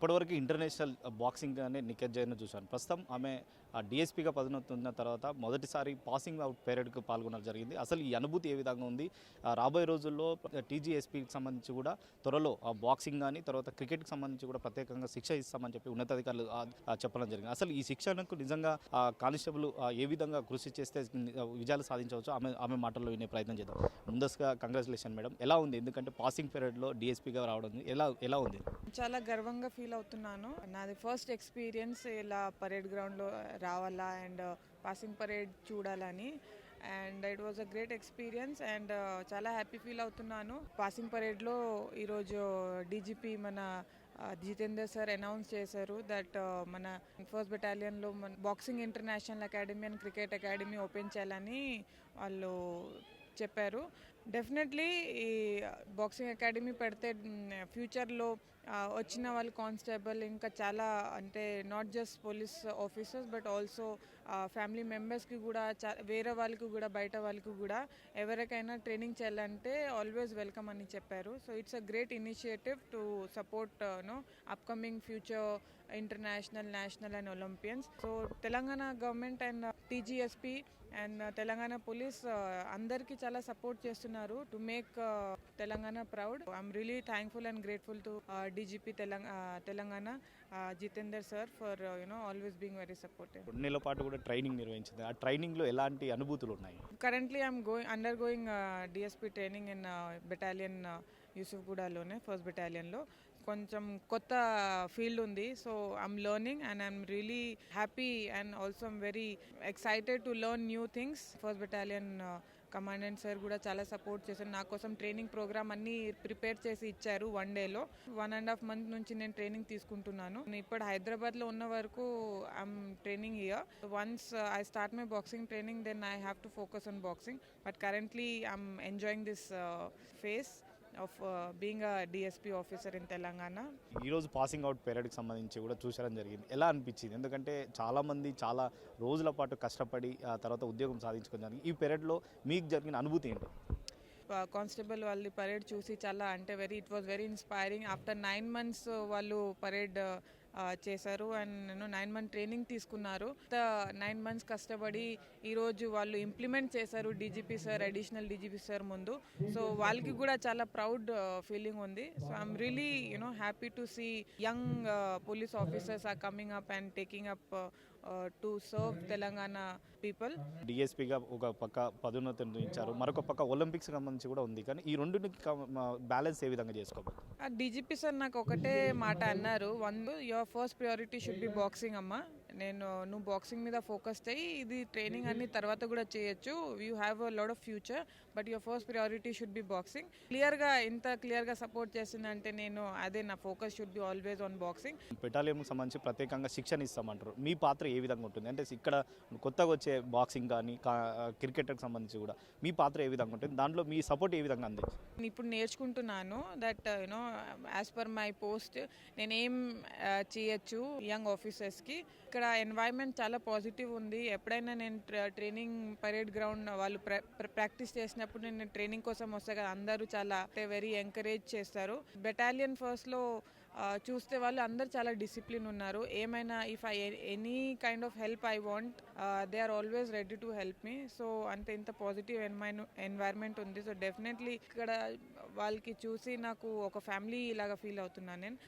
ఇప్పటివరకు international boxing అనే నిఖత్ జైన్ చూశాను. ప్రస్తుతం ఆమె డిఎస్పీగా పదనొత్తున్న తర్వాత మొదటిసారి పాసింగ్ అవుట్ పేరెడ్కు పాల్గొనడం జరిగింది. అసలు ఈ అనుభూతి ఏ విధంగా ఉంది? రాబోయే రోజుల్లో టీజీఎస్పీకి సంబంధించి కూడా త్వరలో బాక్సింగ్ కానీ తర్వాత క్రికెట్కి సంబంధించి కూడా ప్రత్యేకంగా శిక్ష ఇస్తామని చెప్పి ఉన్నతాధికారులు చెప్పడం జరిగింది. అసలు ఈ శిక్షణకు నిజంగా కానిస్టేబుల్ ఏ విధంగా కృషి చేస్తే విజయాలు సాధించవచ్చు ఆమె ఆమె మాటల్లో వినే ప్రయత్నం చేద్దాం. ముందస్తుగా కంగ్రాచులేషన్ మేడం. ఎలా ఉంది? ఎందుకంటే పాసింగ్ పీరియడ్లో డిఎస్పీగా రావడం ఎలా ఎలా ఉంది? చాలా గర్వంగా ఫీల్ అవుతున్నాను. నాది ఫస్ట్ ఎక్స్పీరియన్స్ ఇలా పరేడ్ గ్రౌండ్లో రావాలా అండ్ uh, పాసింగ్ పరేడ్ చూడాలని. And it was a great experience and uh, చాలా హ్యాపీ ఫీల్ అవుతున్నాను. పాసింగ్ పరేడ్లో ఈరోజు డీజీపీ మన జితేందర్ సార్ అనౌన్స్ చేశారు దట్ uh, మన ఫస్ట్ బెటాలియన్లో మన boxing international academy and cricket academy open చేయాలని వాళ్ళు చెప్పారు. డెఫినెట్లీ ఈ బాక్సింగ్ అకాడమీ పెడితే ఫ్యూచర్లో వచ్చిన వాళ్ళు కానిస్టేబుల్ ఇంకా చాలా అంటే not just police officers but also family మెంబర్స్కి కూడా వేరే వాళ్ళకి కూడా బయట వాళ్ళకి కూడా ఎవరికైనా ట్రైనింగ్ చేయాలంటే ఆల్వేస్ వెల్కమ్ అని చెప్పారు. So it's a great initiative to support no upcoming future international national and olympians so Telangana government and TGSP and Telangana police uh, అందరికీ చాలా సపోర్ట్ చేస్తున్నారు. To make Telangana proud I'm really thankful and grateful to DGP Telangana Jitender sir for you know always being very supportive రెండు నెలల పాటు కూడా training నిర్వహించింది. ఆ ట్రైనింగ్లో ఎలాంటి అనుభూతులు ఉన్నాయి? Currently I'm going under going DSP training in battalion యూసుఫ్గూడలోనే first బెటాలియన్లో కొంచెం కొత్త ఫీల్డ్ ఉంది. So I'm learning and I'm really happy and also I'm very excited to learn new things first battalion commandant sir కూడా చాలా support చేశారు. నా కోసం training programme అన్ని ప్రిపేర్ చేసి ఇచ్చారు వన్ డేలో. వన్ అండ్ హాఫ్ మంత్ నుంచి నేను ట్రైనింగ్ తీసుకుంటున్నాను. నేను ఇప్పుడు హైదరాబాద్లో ఉన్న వరకు I'm training year once I start my boxing training then I have to focus on boxing but currently I'm enjoying this phase of being a DSP officer in Telangana ఈరోజు passing out పీరియడ్కి సంబంధించి కూడా చూసడం జరిగింది. ఎలా అనిపించింది? ఎందుకంటే చాలామంది చాలా రోజుల పాటు కష్టపడి ఆ తర్వాత ఉద్యోగం సాధించుకున్నారు ఈ పీరియడ్లో మీకు జరిగిన అనుభూతి ఏంటి? కానిస్టేబుల్ వాళ్ళ పరేడ్ చూసి చాలా అంటే very it was very inspiring after nine months వాళ్ళు పరేడ్ చేశారు. అండ్ నేను నైన్ మంత్ ట్రైనింగ్ తీసుకున్నారు. నైన్ మంత్స్ కష్టపడి ఈరోజు వాళ్ళు ఇంప్లిమెంట్ చేశారు DGP sir additional DGP sir ముందు. సో వాళ్ళకి కూడా చాలా ప్రౌడ్ ఫీలింగ్ ఉంది. So I'm really you know happy to see young police officers are coming up and taking up to serve Telangana people డిఎస్పీగా ఒక పక్క పదోన్నతి ఇచ్చారు మరొక పక్క ఒలింపిక్స్ సంబంధించి కూడా ఉంది. కానీ ఈ రెండుకి బ్యాలెన్స్ ఏ విధంగా చేసుకోవాలి డీజీపీ సార్ నాకు ఒకటే మాట అన్నారు. One your first priority should be boxing అమ్మా. నేను నువ్వు బాక్సింగ్ మీద ఫోకస్ చేయి ఇది ట్రైనింగ్ అన్ని తర్వాత కూడా చేయొచ్చు. You have a lot of future but your first priority should be boxing క్లియర్గా ఇంత క్లియర్గా సపోర్ట్ చేసిందంటే నేను అదే నా focus should be always on boxing బెటాలియన్కి సంబంధించి ప్రత్యేకంగా శిక్షణ ఇస్తామంటారు. మీ పాత్ర ఏ విధంగా ఉంటుంది? అంటే ఇక్కడ కొత్తగా వచ్చే బాక్సింగ్ కానీ క్రికెట్కి సంబంధించి కూడా మీ పాత్ర ఏ విధంగా ఉంటుంది? దాంట్లో మీ సపోర్ట్ ఏ విధంగా అందించి? నేను ఇప్పుడు నేర్చుకుంటున్నాను that you know as per my post నేనేం uh, చేయొచ్చు యంగ్ ఆఫీసర్స్కి ఇక్కడ ఇక్కడ ఎన్వైర్న్మెంట్ చాలా పాజిటివ్ ఉంది. ఎప్పుడైనా నేను ట్రైనింగ్ పరేడ్ గ్రౌండ్ వాళ్ళు ప్రాక్టీస్ చేసినప్పుడు నేను ట్రైనింగ్ కోసం వస్తే కదా అందరూ చాలా వెరీ ఎంకరేజ్ చేస్తారు. బెటాలియన్ ఫస్ట్లో చూస్తే వాళ్ళు అందరు చాలా డిసిప్లిన్ ఉన్నారు. ఏమైనా if I any kind of help I want they are always ready to help me so అంత ఇంత పాజిటివ్ ఎన్వైర్న్మెంట్ ఉంది. సో డెఫినెట్లీ ఇక్కడ వాళ్ళకి చూసి నాకు ఒక ఫ్యామిలీ ఇలాగా ఫీల్ అవుతున్నాను నేను.